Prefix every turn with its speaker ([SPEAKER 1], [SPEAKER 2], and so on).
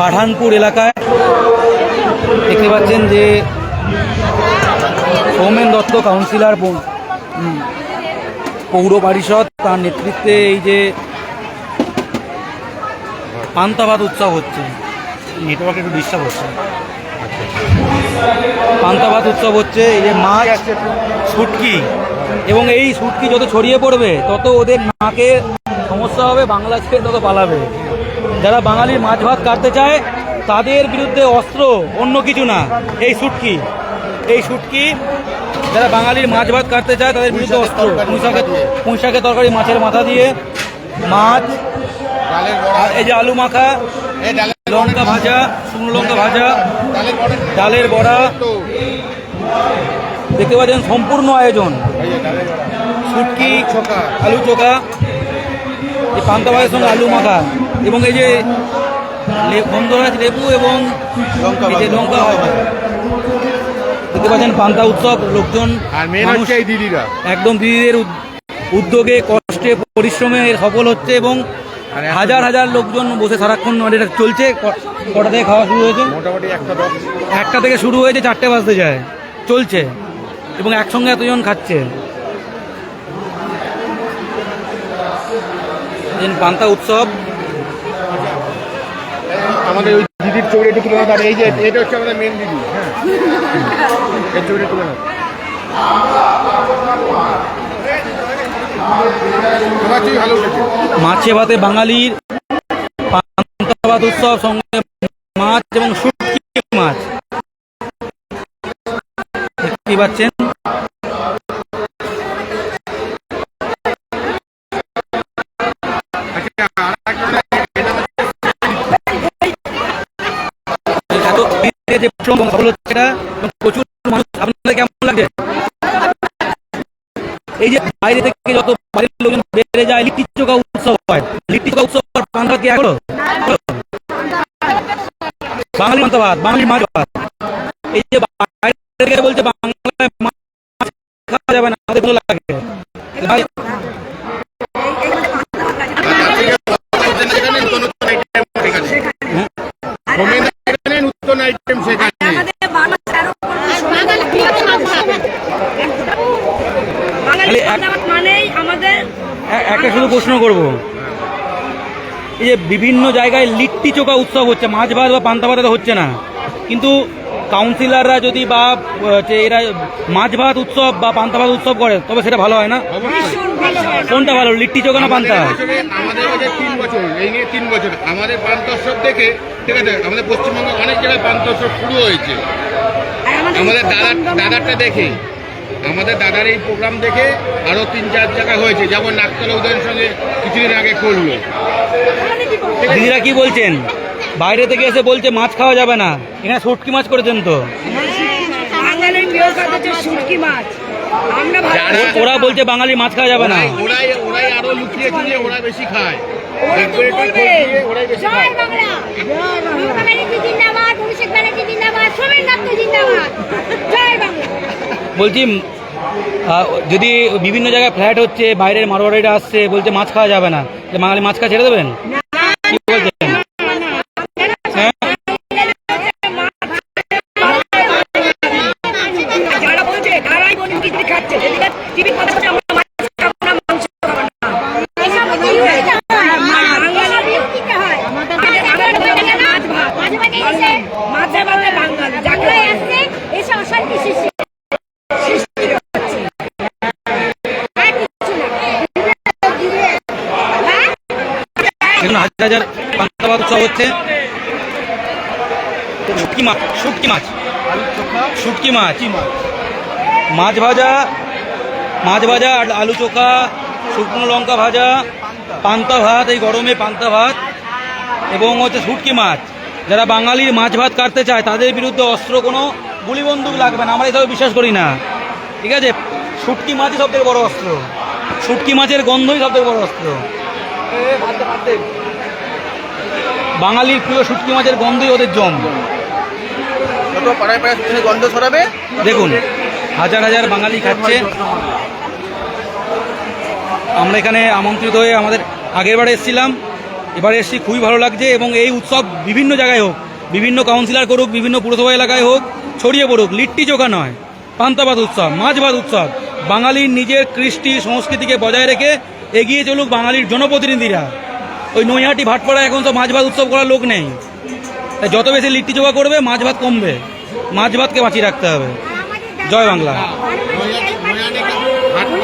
[SPEAKER 1] পাঠানপুর এলাকায় দেখতে পাচ্ছেন যে সৌমেন দত্ত কাউন্সিলর পৌর পরিষদ তার নেতৃত্বে এই যে পান্তাভাত উৎসব হচ্ছে। নেটওয়ার্ক একটু ডিস্টার্ব হচ্ছে। পান্তাভাত উৎসব হচ্ছে এই যে মাছ শুটকি এবং এই শুটকি যত ছড়িয়ে পড়বে তত ওদের নাকে সমস্যা হবে বাংলা ছেড়ে তত পালাবে। যারা বাঙালির মাছ ভাত কাটতে চায় তাদের বিরুদ্ধে অস্ত্র অন্য কিছু না। এই শুটকি এই শুটকি যারা বাঙালির মাছ ভাত কাটতে চায় তাদের বিরুদ্ধে অস্ত্র। পুঁইশাকের পুঁইশাকের তরকারি মাছের মাথা দিয়ে মাছ আর এই যে আলু মাখা লঙ্কা ভাজা শুকনো লঙ্কা ভাজা
[SPEAKER 2] ডালের বড়া।
[SPEAKER 1] দেখতে পাচ্ছেন সম্পূর্ণ আয়োজন। শুটকি আলু চোখা। এই পান্তা ভাতের সঙ্গে আলু মাখা। এবং এই যে গন্ধরাজ লেবু এবং
[SPEAKER 2] লঙ্কা
[SPEAKER 1] যে লঙ্কা দেখতে পাচ্ছেন পান্তা উৎসব লোকজন
[SPEAKER 2] মেন দিদিরা।
[SPEAKER 1] একদম দিদিদের উদ্যোগে কষ্টে পরিশ্রমে সফল হচ্ছে এবং হাজার হাজার লোকজন বসে সারাক্ষণ এটা চলছে। কটা থেকে খাওয়া শুরু হয়েছে?
[SPEAKER 2] মোটামুটি একটা
[SPEAKER 1] একটা থেকে শুরু হয়েছে চারটে বাজতে যায়। চলছে। এবং একসঙ্গে এতজন খাচ্ছে। পান্তা উৎসব।
[SPEAKER 2] আমাদের ওই দিদির ছবিটা একটু তুলে নাও এই যে এটা হচ্ছে আমাদের মেন দিদি হ্যাঁ। এই ছবিটা তুলে
[SPEAKER 1] মাছে ভাতে বাঙালির উৎসব, সঙ্গে মাছ এবং শুটকি মাছ। দেখতেই পাচ্ছেন। এই যে বাইরে থেকে যত বাইরের লোকজন বেড়ে যায় চোখা উৎসব হয়। লিট্টি চোখা উৎসব কি বাঙালি মাতাবাদ, বাঙালি মাছ ভাত এই যে বাইরে থেকে বলছে বাংলায় মাছ খাওয়া যাবে না আমাদের ভালো লাগে ভাই
[SPEAKER 2] এখানে নতুন নতুন আইটেম সেখানে হোমেন এখানে নতুন আইটেম সেখানে
[SPEAKER 1] খালি এক-
[SPEAKER 3] মানেই আমাদের
[SPEAKER 1] এ- একটা শুধু প্রশ্ন করব। এই যে বিভিন্ন জায়গায় লিট্টি চোখা উৎসব হচ্ছে মাছ ভাত বা পান্তা ভাত হচ্ছে না। কিন্তু কাউন্সিলররা যদি বা হচ্ছে এরা মাছ ভাত উৎসব বা পান্তা ভাত উৎসব করে তবে সেটা ভালো হয় না? কোনটা ভালো লিট্টি চোখা না পান্তা?
[SPEAKER 2] আমাদের কাছে তিন বছর এই নিয়ে তিন বছর। আমাদের পান্তোৎসব দেখে ঠিক আছে আমাদের পশ্চিমবঙ্গে অনেক জায়গায় পান্তোৎসব শুরু হয়েছে। আমাদের দাদা দাদারটা দেখে। আমাদের দাদার এই প্রোগ্রাম দেখে আরও তিন চার জায়গা হয়েছে। যেমন নাকতলা উদয়ের সঙ্গে কিছুদিন আগে করল
[SPEAKER 1] দিদিরা কি বলছেন? বাইরে থেকে এসে বলছে মাছ খাওয়া যাবে না। এখানে শুটকি মাছ করেছেন তো।
[SPEAKER 3] শুটকি মাছ।
[SPEAKER 1] ওরা বলছে বাঙালি মাছ খাওয়া যাবে না।
[SPEAKER 2] ওরাই ওরাই আরও ওরা বেশি খায়।
[SPEAKER 1] বলছি যদি বিভিন্ন জায়গায় ফ্ল্যাট হচ্ছে, বাইরের মারোয়ারিরা আসছে, বলছে মাছ খাওয়া যাবে না, যে বাঙালি মাছ খাওয়া ছেড়ে দেবেন? হ্যাঁ? দেখুন হাজার হাজার পান্তা ভাত উৎসব হচ্ছে। শুটকি মাছ শুটকি মাছ। শুটকি মাছ। মাছ। ভাজা মাছ ভাজা আলু চোখা শুকনো লঙ্কা ভাজা পান্তা। ভাত এই গরমে পান্তা ভাত এবং হচ্ছে শুটকি মাছ। যারা বাঙালির মাছ ভাত কাটতে চায় তাদের বিরুদ্ধে অস্ত্র কোনো গুলি বন্দুক লাগবে না। আমরা এসব বিশ্বাস করি না। ঠিক আছে? শুটকি মাছই সব থেকে বড় অস্ত্র। শুটকি মাছের গন্ধই সব থেকে বড় অস্ত্র। বাঙালির প্রিয় শুটকি মাছের গন্ধই ওদের জম।
[SPEAKER 2] যত পাড়ায় পাড়ায় গন্ধ ছড়াবে
[SPEAKER 1] দেখুন হাজার হাজার বাঙালি খাচ্ছে। আমরা এখানে আমন্ত্রিত হয়ে আমাদের আগের বার এসেছিলাম। এবারে এসেছি খুবই ভালো লাগছে এবং এই উৎসব বিভিন্ন জায়গায় হোক বিভিন্ন কাউন্সিলর করুক বিভিন্ন পুরসভা এলাকায় হোক ছড়িয়ে পড়ুক লিট্টি চোখা নয় পান্তাবাদ উৎসব মাছ ভাত উৎসব। বাঙালির নিজের কৃষ্টি সংস্কৃতিকে বজায় রেখে এগিয়ে চলুক বাঙালির জনপ্রতিনিধিরা। ওই নৈহাটি, ভাটপাড়া এখন তো মাছ ভাত উৎসব করার লোক নেই। তাই যত বেশি লিট্টি চোখা করবে, মাছ ভাত কমবে। মাছ ভাতকে বাঁচিয়ে রাখতে হবে। জয় বাংলা।